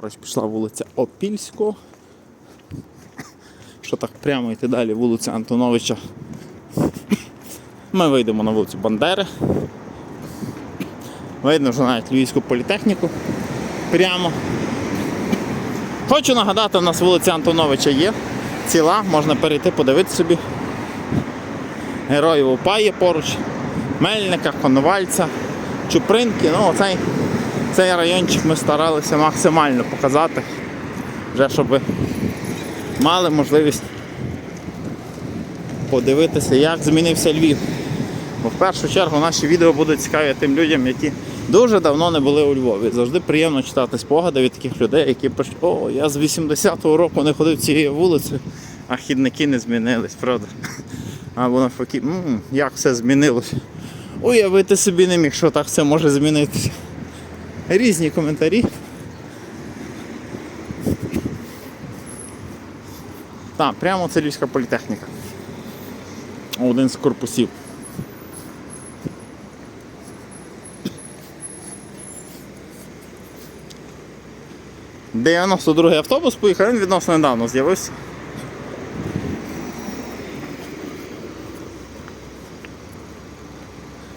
Праворуч пішла вулиця Опільського. Що так прямо йти далі вулиця Антоновича. Ми вийдемо на вулицю Бандери. Видно вже навіть Львівську політехніку. Прямо. Хочу нагадати, у нас вулиця Антоновича є. Ціла, можна перейти, подивитися собі. Героїв УПА є поруч. Мельника, Коновальця, Чупринки. Ну, оцей, цей райончик ми старалися максимально показати, вже щоб мали можливість подивитися, як змінився Львів. Бо в першу чергу наші відео будуть цікаві тим людям, які дуже давно не були у Львові. Завжди приємно читати спогади від таких людей, які пишуть, о, я з 80-го року не ходив цією вулицею, а хідники не змінились, правда? Або навпаки, «М, як все змінилось. Уявити собі не міг, що так все може змінитися. Різні коментарі. Так, прямо це Львівська політехніка. Один з корпусів. Дев'яносто другий автобус поїхав, він відносно недавно з'явився.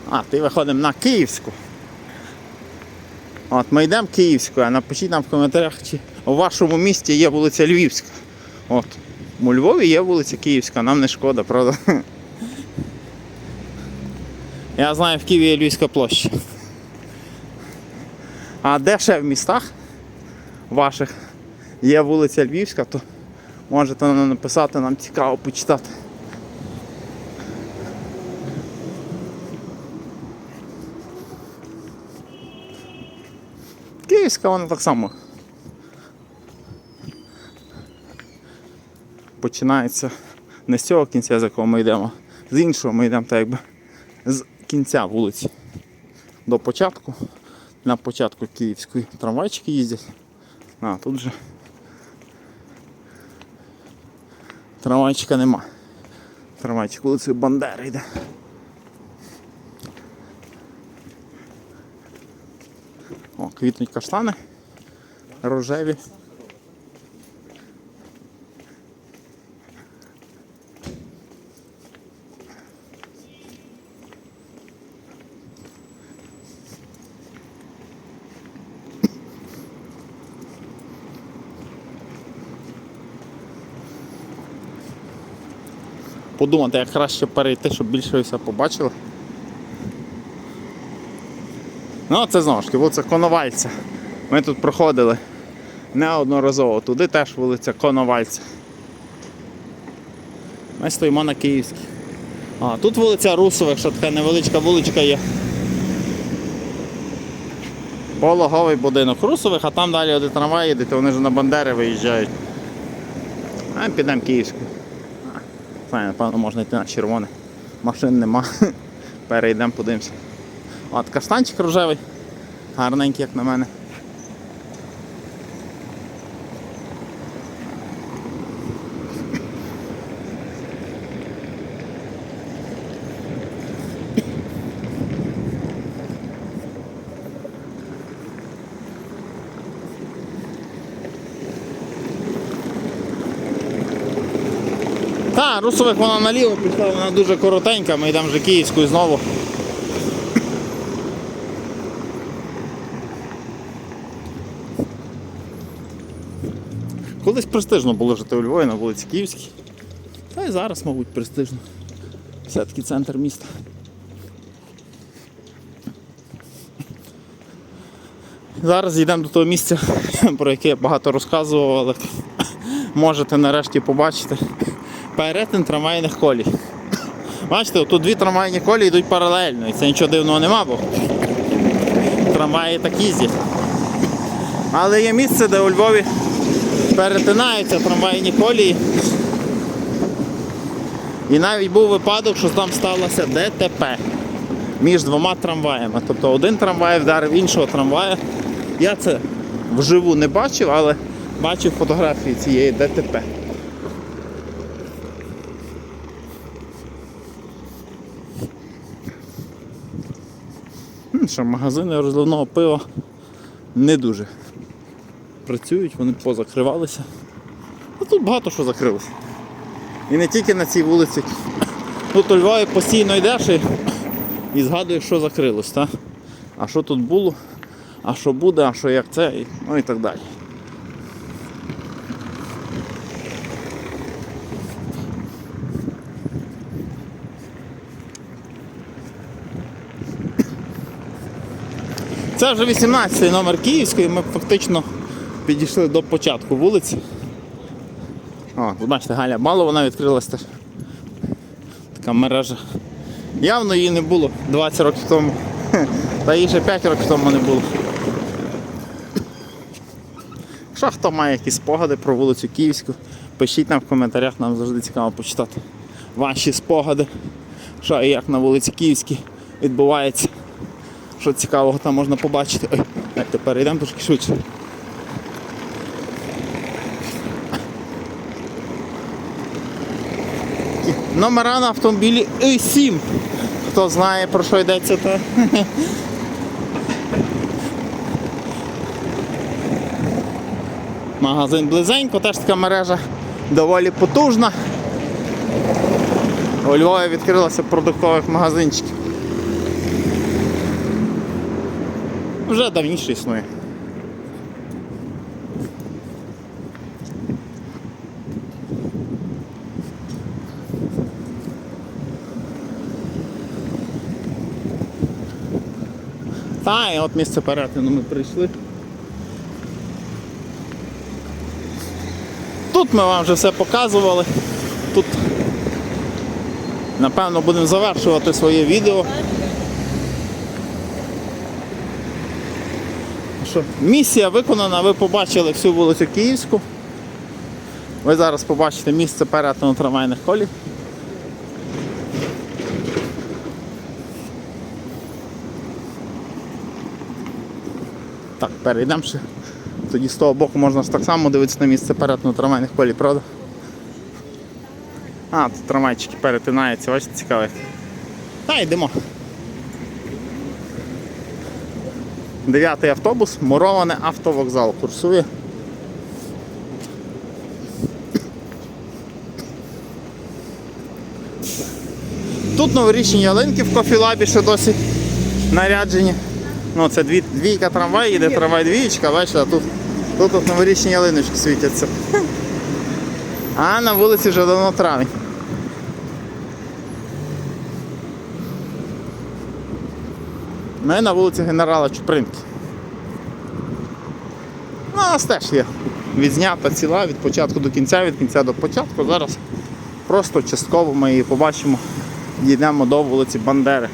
А, ти виходимо на Київську. От ми йдемо Київською, а напишіть нам в коментарях, чи у вашому місті є вулиця Львівська. От. У Львові є вулиця Київська, нам не шкода, правда? Я знаю, в Києві є Львівська площа. А де ще в містах ваших є вулиця Львівська, то можете написати, нам цікаво почитати. Київська вона так само. Починається не з цього кінця, з якого ми йдемо, з іншого ми йдемо так якби з кінця вулиці до початку. На початку київської трамвайчики їздять. А тут же трамвайчика нема. Трамвайчик вулицею Бандери йде. Квітнуть каштани рожеві. Подумати, як краще перейти, щоб більше все побачили. Ну, це знову ж таки вулиця Коновальця. Ми тут проходили неодноразово. Туди теж вулиця Коновальця. Ми стоїмо на Київській. А, тут вулиця Русових, що така невеличка вуличка є. Пологовий будинок Русових, а там далі один трамвай їде, то вони ж на Бандери виїжджають. А підемо Київську. Знаю, напевно, можна йти на червоне. Машин нема. Перейдемо, подивимося. От каштанчик рожевий. Гарненький, як на мене. Та, русових вона наліво пішла, вона дуже коротенька, ми йдемо вже київською знову. Колись престижно було жити у Львові на вулиці Київській. Та й зараз, мабуть, престижно. Все-таки центр міста. Зараз йдемо до того місця, про яке я багато розказував, але можете нарешті побачити. Перетин трамвайних колій. Бачите, тут дві трамвайні колії йдуть паралельно, і це нічого дивного нема, бо трамваї так їздять. Але є місце, де у Львові перетинаються трамвайні колії. І навіть був випадок, що там сталося ДТП між двома трамваями. Тобто один трамвай вдарив іншого трамвая. Я це вживу не бачив, але бачив фотографії цієї ДТП. Що магазини розливного пива не дуже працюють, вони позакривалися. А тут багато що закрилося. І не тільки на цій вулиці. Тут у Львові постійно йдеш і, і згадуєш, що закрилось, та? а що тут було, а що буде, а що як це, і, ну і так далі. Це вже 18 номер Київської, ми фактично підійшли до початку вулиці. О, тут бачите, Галя мало вона відкрилась теж. Така мережа. Явно її не було 20 років тому. Та її ще 5 років тому не було. Якщо хто має якісь спогади про вулицю Київську, пишіть нам в коментарях, нам завжди цікаво почитати ваші спогади, що і як на вулиці Київській відбувається. Що цікавого там можна побачити. Ой, давайте перейдемо трошки швидше. Номера на автомобілі i7. Хто знає про що йдеться, то. Магазин близенько, теж така мережа доволі потужна. У Львові відкрилося продуктових магазинчиків. Вже давніше існує. Та, і от місце перетину ми прийшли. Тут ми вам вже все показували. Тут напевно будемо завершувати своє відео. Що, місія виконана, ви побачили всю вулицю Київську. Ви зараз побачите місце перетину трамвайних колій. Перейдемо ще. Тоді з того боку можна ж так само дивитися на місце перетину трамвайних колій, правда? А, тут трамвайчики перетинаються, бачите, цікаве. Та йдемо. Дев'ятий автобус, муроване автовокзал курсує. Тут новорічні ялинки в кофілабі ще досі наряджені. Ну, це дві, двійка трамвай, іде трамвай двієчка, бачите, а тут, тут, тут новорічні ялиночки світяться. А на вулиці вже давно травень. Ми на вулиці генерала Чупринки. Ну, у нас теж є відзнята ціла від початку до кінця, від кінця до початку. Зараз просто частково ми її побачимо, дійдемо до вулиці Бандери.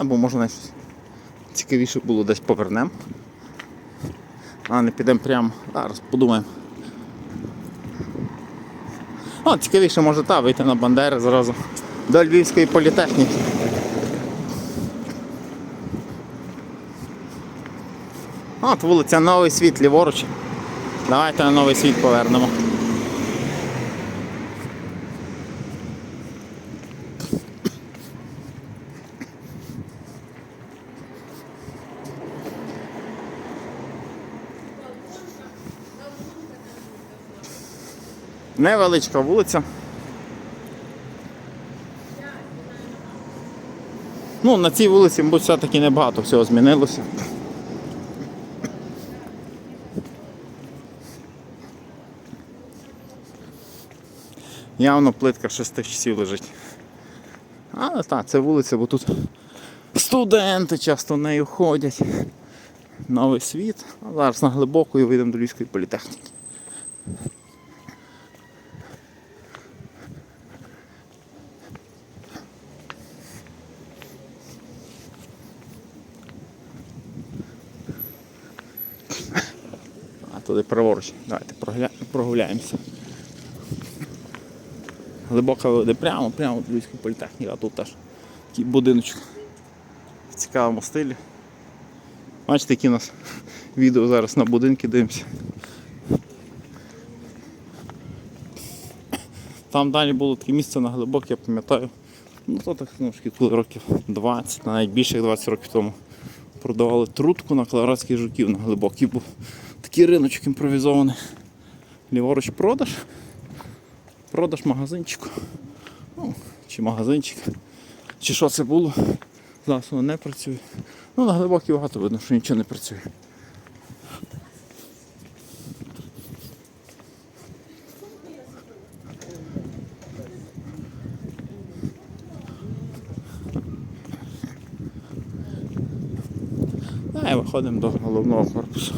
Або можна щось цікавіше було десь повернемо. А не підемо прямо. Зараз подумаємо. О, цікавіше може та вийти на Бандери зразу до Львівської політехніки. От вулиця Новий світ ліворуч. Давайте на новий світ повернемо. Невеличка вулиця. Ну, на цій вулиці, мабуть, все-таки небагато всього змінилося. Явно плитка з часів лежить. Але так, це вулиця, бо тут студенти часто нею ходять. Новий світ. А зараз на глибоку і вийдемо до Львівської політехніки. Туди праворуч. Давайте прогуля... прогуляємося. Глибока веде прямо, прямо до Львівської політехніки, а тут теж такий будиночок в цікавому стилі. Бачите, які у нас відео зараз на будинки дивимося. Там далі було таке місце на глибоке, я пам'ятаю. Ну то так ж коли років 20, навіть більше як 20 років тому. Продавали трутку на колорадських жуків на глибокий був. Такий риночок імпровізований. Ліворуч продаж. Продаж магазинчику. Ну, чи магазинчик. Чи що це було? Зараз воно не працює. Ну, на глибокій багато видно, що нічого не працює. А і виходимо до головного корпусу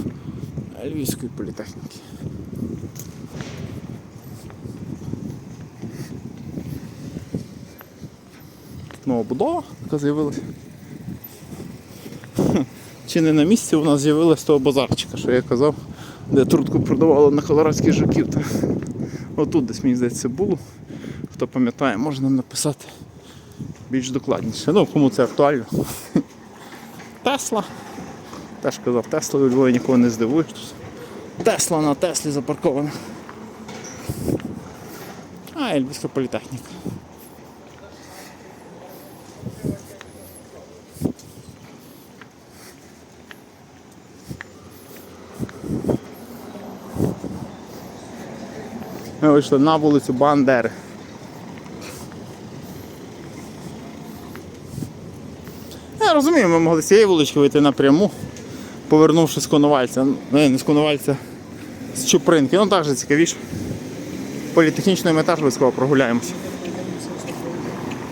Львівської політехніки. Новобудова, яка з'явилася. Чи не на місці у нас з'явилась того базарчика, що я казав, де трутку продавали на колорадських жуків. Отут десь мені здається було. Хто пам'ятає, може нам написати більш докладніше. Ну, кому це актуально. Тесла. Теж казав, Тесла у Львові нікого не здивуєш. Тесла на Теслі запаркована. А, і Львівська політехніка. Ми вийшли на вулицю Бандери. Я розумію, ми могли з цієї вулички вийти напряму, повернувши з Коновальця. Не, не з Коновальця, з Чупринки. Ну так же цікавіше. Політехнічний метаж обов'язково прогуляємося.